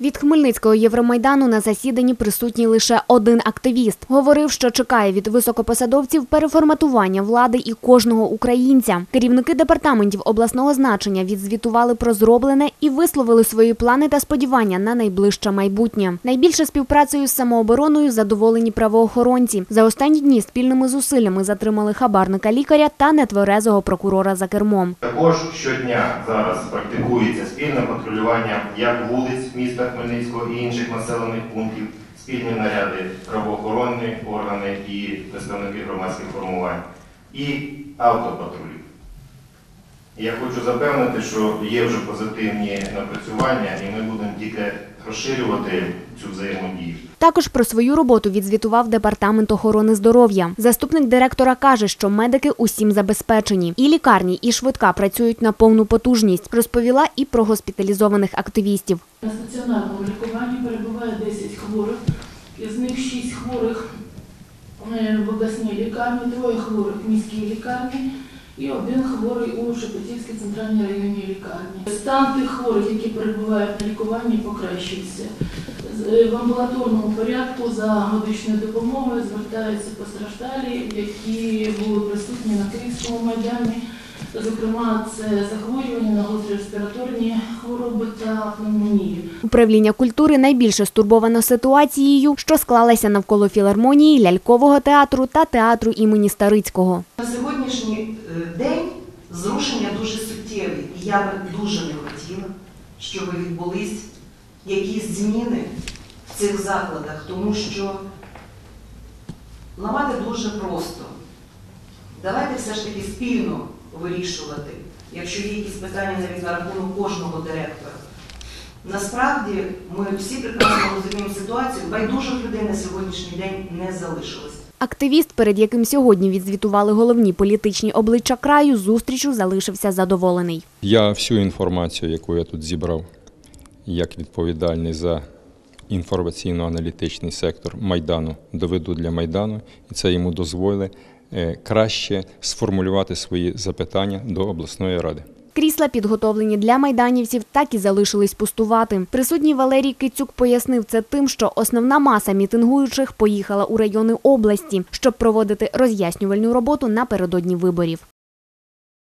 Від Хмельницького Євромайдану на засіданні присутній лише один активіст. Говорив, що чекає від високопосадовців переформатування влади і кожного українця. Керівники департаментів обласного значення відзвітували про зроблене і висловили свої плани та сподівання на найближче майбутнє. Найбільше співпрацею з самообороною задоволені правоохоронці. За останні дні спільними зусиллями затримали хабарника лікаря та нетверезого прокурора за кермом. Також щодня зараз практикується спільне патрулювання як вулиць міста Хмельницького і інших населених пунктів, спільні наряди правоохоронні органи і представники громадських формувань, і автопатрулів. Я хочу запевнити, що є вже позитивні напрацювання, і ми будемо тільки розширювати цю взаємодію. Також про свою роботу відзвітував департамент охорони здоров'я. Заступник директора каже, що медики усім забезпечені. І лікарні, і швидка працюють на повну потужність. Розповіла і про госпіталізованих активістів. На стаціонарному лікуванні перебуває 10 хворих, із них 6 хворих е, в обласній лікарні, троє хворих в міській лікарні і один хворий у Шепетівській центральній районній лікарні. Стан тих хворих, які перебувають на лікуванні, покращився. Е, В амбулаторному порядку за медичною допомогою звертаються постраждалі, які були присутні на Київському майдані. Зокрема, це захворювання на гострі респіраторні хвороби та пневмонію. Управління культури найбільше стурбовано ситуацією, що склалася навколо філармонії, лялькового театру та театру імені Старицького. На сьогоднішній е, день зрушення дуже суттєві, і я би дуже не хотіла, щоб відбулись якісь зміни в цих закладах, тому що ламати дуже просто. Давайте все ж таки спільно вирішувати, якщо є якісь питання навіть на рахунок кожного директора. Насправді ми всі прекрасно розуміємо ситуацію, байдужих людей на сьогоднішній день не залишилось. Активіст, перед яким сьогодні відзвітували головні політичні обличчя краю, зустрічю залишився задоволений. Я всю інформацію, яку я тут зібрав, як відповідальний за інформаційно-аналітичний сектор Майдану, доведу для Майдану, і це йому дозволить е, краще сформулювати свої запитання до обласної ради. Крісла, підготовлені для майданівців, так і залишились пустувати. Присутній Валерій Кицюк пояснив це тим, що основна маса мітингуючих поїхала у райони області, щоб проводити роз'яснювальну роботу напередодні виборів.